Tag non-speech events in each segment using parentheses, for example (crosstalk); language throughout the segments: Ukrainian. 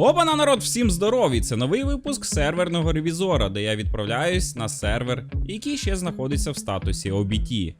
Опана народ, всім здорові! Це новий випуск серверного ревізора, де я відправляюсь на сервер, який ще знаходиться в статусі OBT. І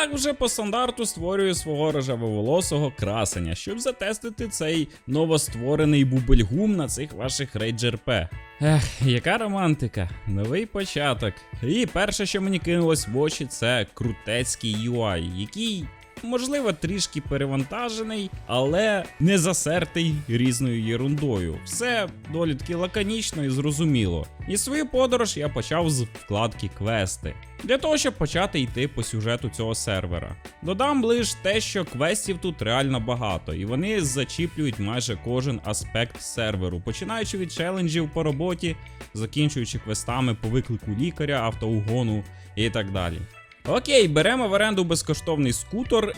так вже по стандарту створюю свого рожевоволосого красення, щоб затестити цей новостворений бубельгум на цих ваших Rage RP. Ех, яка романтика, новий початок. І перше, що мені кинулось в очі, це крутецький UI, який. Можливо, трішки перевантажений, але не засертий різною єрундою. Все доволі таки лаконічно і зрозуміло. І свою подорож я почав з вкладки квести. Для того, щоб почати йти по сюжету цього сервера. Додам лише те, що квестів тут реально багато, і вони зачіплюють майже кожен аспект серверу, починаючи від челенджів по роботі, закінчуючи квестами по виклику лікаря, автоугону і так далі. Окей, беремо в оренду безкоштовний скутер.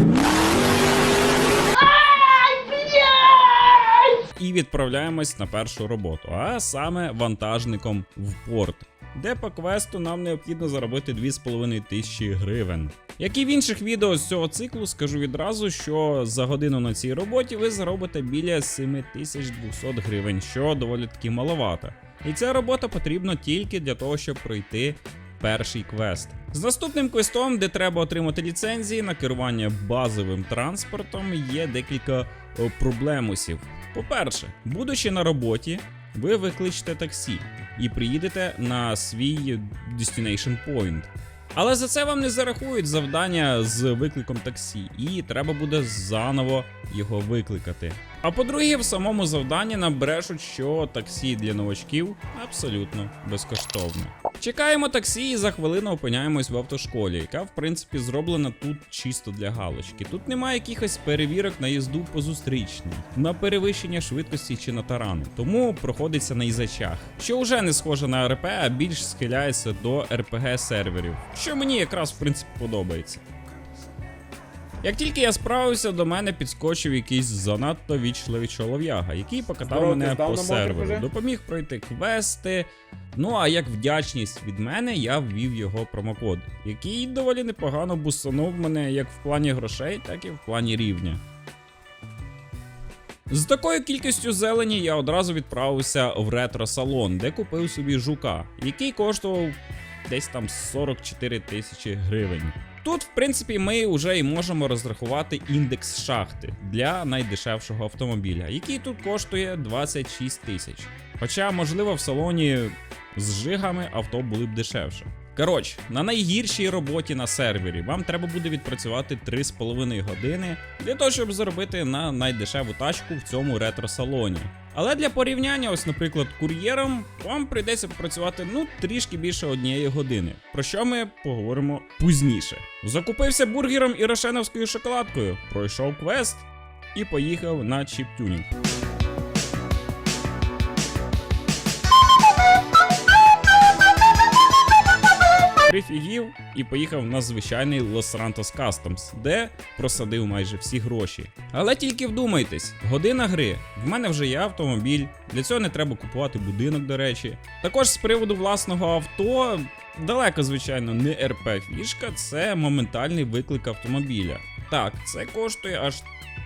І відправляємось на першу роботу, а саме вантажником в порт, де по квесту нам необхідно заробити 2,5 тисячі гривень. Як і в інших відео з цього циклу, скажу відразу, що за годину на цій роботі ви заробите біля 7200 гривень, що доволі таки маловато. І ця робота потрібна тільки для того, щоб пройти перший квест. З наступним квестом, де треба отримати ліцензії на керування базовим транспортом, є декілька проблемусів. По-перше, будучи на роботі, ви викличете таксі і приїдете на свій destination point. Але за це вам не зарахують завдання з викликом таксі, і треба буде заново його викликати. А по-друге, в самому завданні нам брешуть, що таксі для новачків абсолютно безкоштовне. Чекаємо таксі і за хвилину опиняємось в автошколі, яка в принципі зроблена тут чисто для галочки. Тут немає якихось перевірок на їзду по зустрічній, на перевищення швидкості чи на тарани, тому проходиться на ізачах, що вже не схоже на РП, а більш схиляється до РПГ серверів, що мені якраз в принципі подобається. Як тільки я справився, до мене підскочив якийсь занадто вічливий чолов'яга, який покатав Здорово, мене по серверу, допоміг пройти квести. Ну а як вдячність від мене, я ввів його промокод, який доволі непогано бусанув мене як в плані грошей, так і в плані рівня. З такою кількістю зелені я одразу відправився в ретро-салон, де купив собі жука, який коштував десь там 44 тисячі гривень. Тут, в принципі, ми вже і можемо розрахувати індекс шахти для найдешевшого автомобіля, який тут коштує 26 тисяч. Хоча, можливо, в салоні з жигами авто були б дешевше. Коротше, на найгіршій роботі на сервері вам треба буде відпрацювати 3,5 години для того, щоб заробити на найдешеву тачку в цьому ретро-салоні. Але для порівняння, ось, наприклад, кур'єром, вам прийдеться попрацювати ну трішки більше однієї години, про що ми поговоримо пізніше. Закупився бургером і рошеновською шоколадкою, пройшов квест і поїхав на чіптюнінг. Прифігів і поїхав на звичайний Los Santos Customs, де просадив майже всі гроші. Але тільки вдумайтесь, година гри. В мене вже є автомобіль, для цього не треба купувати будинок, до речі. Також з приводу власного авто, далеко, звичайно, не РП фішка, це моментальний виклик автомобіля. Так, це коштує аж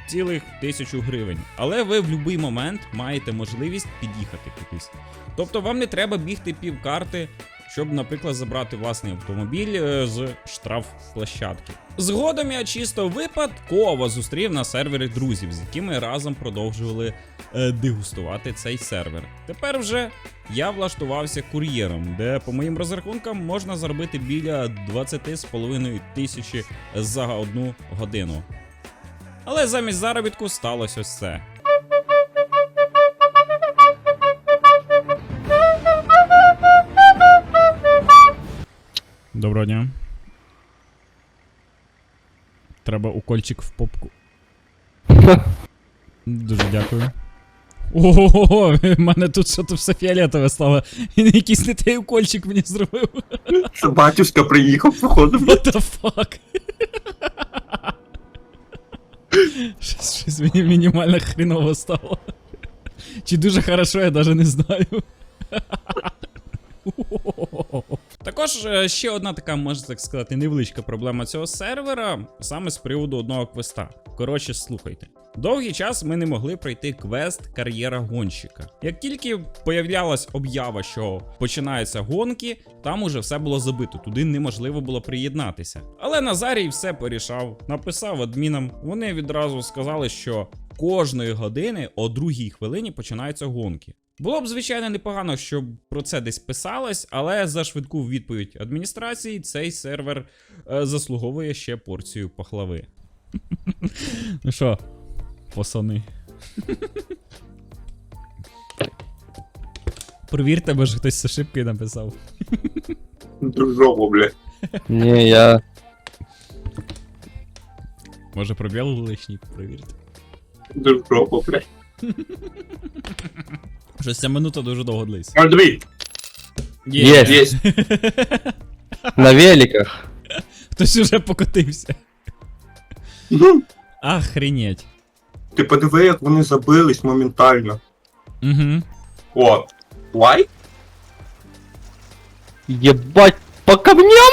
цілих тисячу гривень. Але ви в будь-який момент маєте можливість під'їхати кудись. Тобто вам не треба бігти півкарти, щоб, наприклад, забрати власний автомобіль е, з штрафплощадки. Згодом я чисто випадково зустрів на сервері друзів, з якими разом продовжували е, дегустувати цей сервер. Тепер вже я влаштувався кур'єром, де, по моїм розрахункам, можна заробити біля 20,5 тисячі за одну годину. Але замість заробітку сталося ось це. Доброго дня. Треба укольчик в попку. (laughs) Дуже дякую. Ого, в мене тут що то все фіолетове стало. Він якийсь не той укольчик мені зробив. Що батюшка приїхав, походу. What the fuck? Щось, щось мені мінімально хріново стало. Чи дуже хорошо, я навіть не знаю. Також е, ще одна така, можна так сказати, невеличка проблема цього сервера, саме з приводу одного квеста. Коротше, слухайте. Довгий час ми не могли пройти квест кар'єра гонщика. Як тільки появлялась об'ява, що починаються гонки, там уже все було забито, туди неможливо було приєднатися. Але Назарій все порішав, написав адмінам. Вони відразу сказали, що кожної години о другій хвилині починаються гонки. Було б, звичайно, непогано, щоб про це десь писалось, але за швидку відповідь адміністрації цей сервер е, заслуговує ще порцію пахлави. (laughs) Ну що, пацани. Провірте, може хтось з ошибки написав. Дружово, блядь. Ні, я. Може пробіл лишній, провірте. Дружово, блядь. (laughs) Щось ця минута дуже довго длиться. Андрій, Є. є. (laughs) На великах. Хтось уже покотився. Охренеть. Ти подиви, як вони забились моментально. Угу. О, лайк? Єбать, по камням.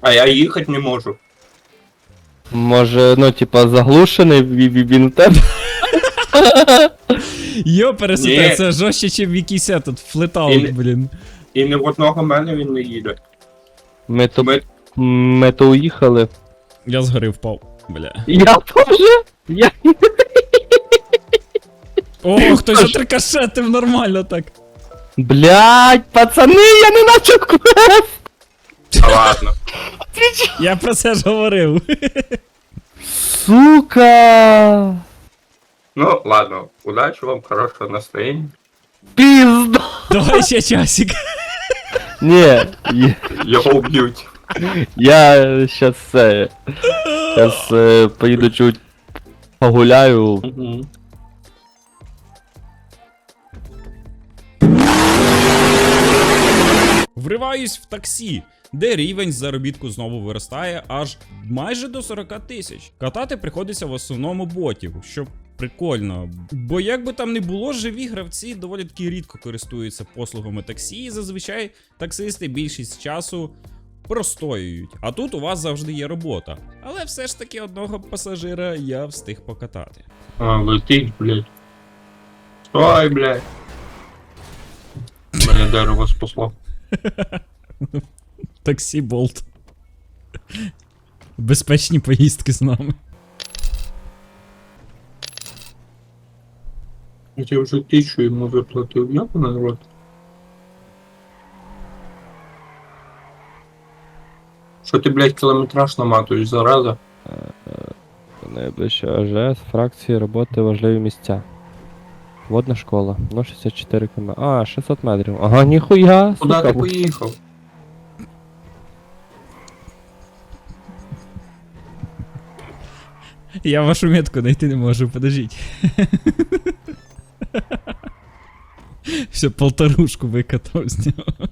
А я їхати не можу. Може, ну, типа, заглушений ві- ві- він у тебе. Йо, пересуте, Ні. це жорстче, ніж в якийсь этот І флетаут, не- блін. І не в одного мене він не їде. Ми то, Ми... ми то уїхали. Я згори впав. Бля. Я теж. Я... О, хтось отрикошетив нормально так. Блять, пацани, я не начав квест. А ладно. Я про це ж говорив. Сука. Ну, ладно. Удачі вам, хорошого настроєння. Пізда. Давай ще часик. Ні, я, Його вб'ють. я щас це. Щас е, поїду чуть погуляю. Вриваюсь в таксі, де рівень заробітку знову виростає аж майже до 40 тисяч. Катати приходиться в основному ботів, що прикольно. Бо як би там не було, живі гравці доволі таки рідко користуються послугами таксі, і зазвичай таксисти більшість часу простоюють. А тут у вас завжди є робота. Але все ж таки одного пасажира я встиг покатати. А, летить, блядь. Стой, блядь. Мене дерево спасло. (laughs) Таксі Болт. Безпечні поїздки з нами. Я вже тисячу йому виплатив. Як на народ? Що ти, блядь, кілометраж наматуєш, зараза? Найближче АЖС, фракції, роботи, важливі місця. Водна школа, ну 64 км. А, 600 метрів. Ага, ніхуя, Куди сука. ти поїхав? Я вашу метку знайти не можу, подождіть. Все, полторушку викатав з нього.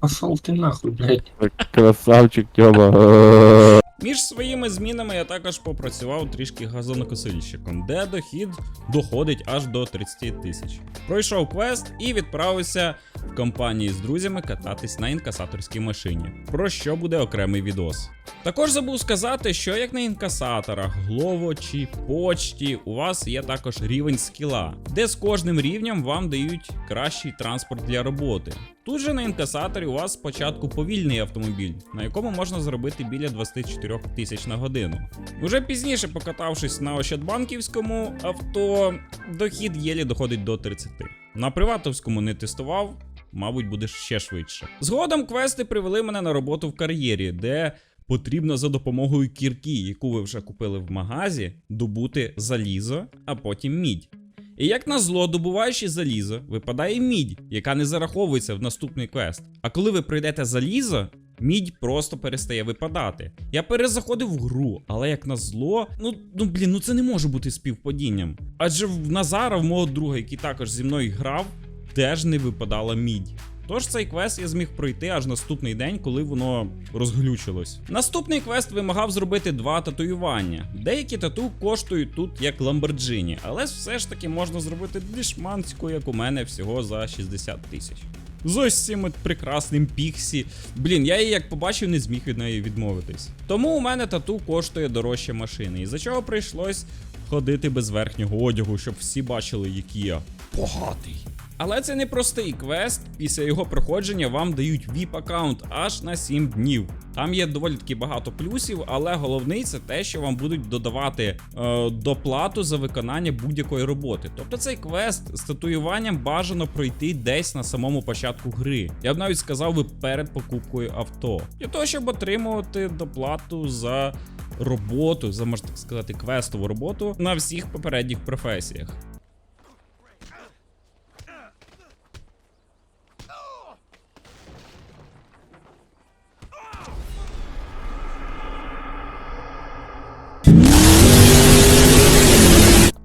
Пошел ти нахуй, блядь. Красавчик, Тьома. Між своїми змінами я також попрацював трішки газонокосильщиком, де дохід доходить аж до 30 тисяч. Пройшов квест і відправився в компанії з друзями кататись на інкасаторській машині, про що буде окремий відос. Також забув сказати, що як на інкасаторах, Глово чи почті, у вас є також рівень скіла, де з кожним рівнем вам дають кращий транспорт для роботи. Тут же на інкасаторі у вас спочатку повільний автомобіль, на якому можна заробити біля 24 тисяч на годину. Уже пізніше, покатавшись на Ощадбанківському авто, дохід єлі доходить до 30. На приватовському не тестував, мабуть, буде ще швидше. Згодом квести привели мене на роботу в кар'єрі, де потрібно за допомогою кірки, яку ви вже купили в магазі, добути залізо, а потім мідь. І як назло, добуваючи залізо, випадає мідь, яка не зараховується в наступний квест. А коли ви пройдете залізо, мідь просто перестає випадати. Я перезаходив в гру, але як назло, ну, ну блін, ну це не може бути співпадінням. Адже в Назара, в мого друга, який також зі мною грав, теж не випадала мідь. Тож цей квест я зміг пройти аж наступний день, коли воно розглючилось. Наступний квест вимагав зробити два татуювання. Деякі тату коштують тут як Ламборджині, але все ж таки можна зробити дішманську, як у мене, всього за 60 тисяч. З ось цим прекрасним піксі. Блін, я її як побачив, не зміг від неї відмовитись. Тому у мене тату коштує дорожче машини, і за чого прийшлось ходити без верхнього одягу, щоб всі бачили, який я багатий. Але це не простий квест. Після його проходження вам дають VIP аккаунт аж на 7 днів. Там є доволі таки багато плюсів, але головний це те, що вам будуть додавати е, доплату за виконання будь-якої роботи. Тобто цей квест з татуюванням бажано пройти десь на самому початку гри. Я б навіть сказав би перед покупкою авто. Для того, щоб отримувати доплату за роботу, за можна так сказати, квестову роботу на всіх попередніх професіях.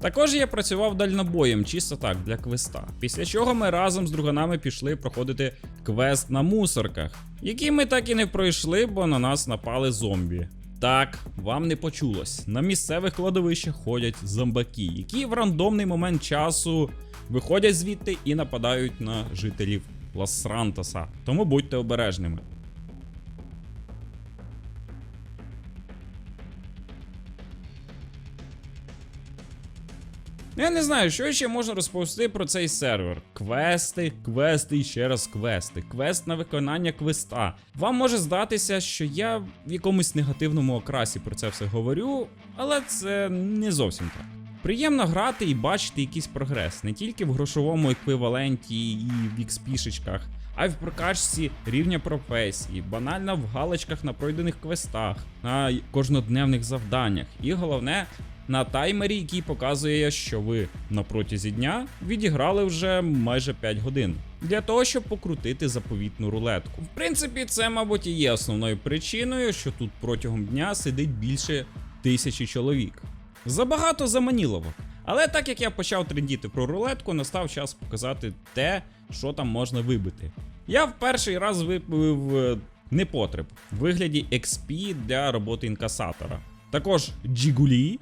Також я працював дальнобоєм, чисто так, для квеста. Після чого ми разом з друганами пішли проходити квест на мусорках, який ми так і не пройшли, бо на нас напали зомбі. Так, вам не почулось. На місцевих кладовищах ходять зомбаки, які в рандомний момент часу виходять звідти і нападають на жителів Лас-Рантаса. Тому будьте обережними. Ну, Я не знаю, що ще можна розповісти про цей сервер. Квести, квести і ще раз квести. Квест на виконання квеста. Вам може здатися, що я в якомусь негативному окрасі про це все говорю, але це не зовсім так. Приємно грати і бачити якийсь прогрес не тільки в грошовому еквіваленті і в XP-шечках, а й в прокачці рівня професії, банально в галочках на пройдених квестах, на кожнодневних завданнях. І головне, на таймері, який показує, що ви на протязі дня відіграли вже майже 5 годин. Для того, щоб покрутити заповітну рулетку. В принципі, це, мабуть, і є основною причиною, що тут протягом дня сидить більше тисячі чоловік. Забагато заманіловок. Але так як я почав трендіти про рулетку, настав час показати те, що там можна вибити. Я в перший раз випив е, непотреб в вигляді XP для роботи інкасатора. Також джігулі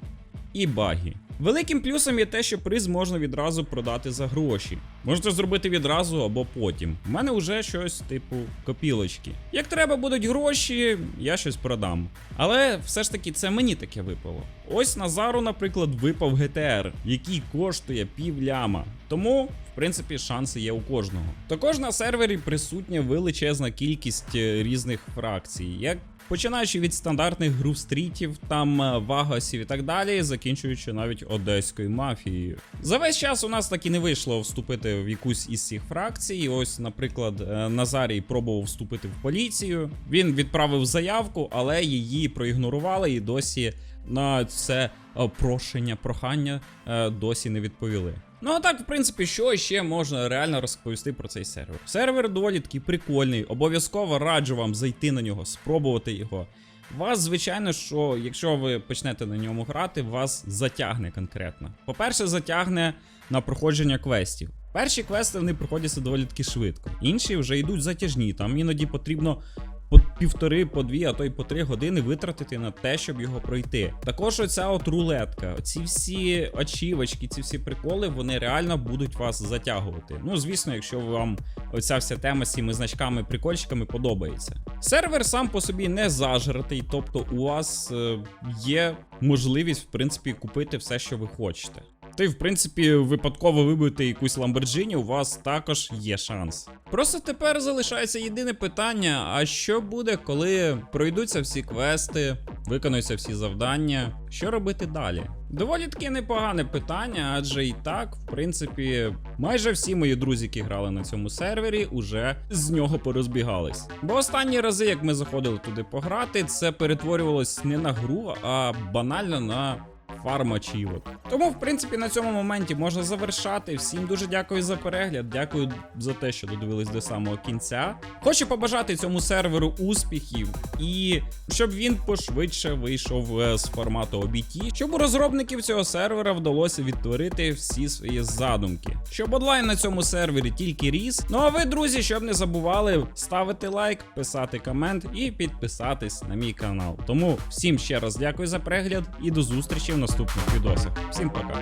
і багі. Великим плюсом є те, що приз можна відразу продати за гроші. Можете зробити відразу або потім. У мене вже щось типу копілочки. Як треба будуть гроші, я щось продам. Але все ж таки це мені таке випало. Ось Назару, наприклад, випав GTR, який коштує пів ляма. Тому, в принципі, шанси є у кожного. Також на сервері присутня величезна кількість е, різних фракцій. Як Починаючи від стандартних грув-стрітів, там вагосів вагасів і так далі, закінчуючи навіть одеською мафією. За весь час у нас так і не вийшло вступити в якусь із цих фракцій. Ось, наприклад, е, Назарій пробував вступити в поліцію. Він відправив заявку, але її проігнорували і досі на це е, прошення, прохання е, досі не відповіли. Ну а так, в принципі, що ще можна реально розповісти про цей сервер? Сервер доволі такий прикольний. Обов'язково раджу вам зайти на нього, спробувати його. Вас, звичайно, що якщо ви почнете на ньому грати, вас затягне конкретно. По-перше, затягне на проходження квестів. Перші квести вони проходяться доволі таки швидко. Інші вже йдуть затяжні. Там іноді потрібно по півтори, по дві, а то й по три години витратити на те, щоб його пройти. Також оця от рулетка, ці всі очівочки, ці всі приколи, вони реально будуть вас затягувати. Ну, звісно, якщо вам оця вся тема з цими значками, прикольчиками подобається. Сервер сам по собі не зажратий, тобто у вас е, є можливість, в принципі, купити все, що ви хочете. Ти, в принципі, випадково вибити якусь Lamborghini, у вас також є шанс. Просто тепер залишається єдине питання: а що буде, коли пройдуться всі квести, виконуються всі завдання? Що робити далі? Доволі таки непогане питання, адже і так, в принципі, майже всі мої друзі, які грали на цьому сервері, уже з нього порозбігались. Бо останні рази, як ми заходили туди пограти, це перетворювалось не на гру, а банально на фарм ачівок. Тому, в принципі, на цьому моменті можна завершати. Всім дуже дякую за перегляд. Дякую за те, що додивились до самого кінця. Хочу побажати цьому серверу успіхів і щоб він пошвидше вийшов е, з формату OBT, щоб у розробників цього сервера вдалося відтворити всі свої задумки. Щоб онлайн на цьому сервері тільки ріс. Ну а ви, друзі, щоб не забували ставити лайк, писати комент і підписатись на мій канал. Тому всім ще раз дякую за перегляд і до зустрічі в наступних відосах. Всім пока.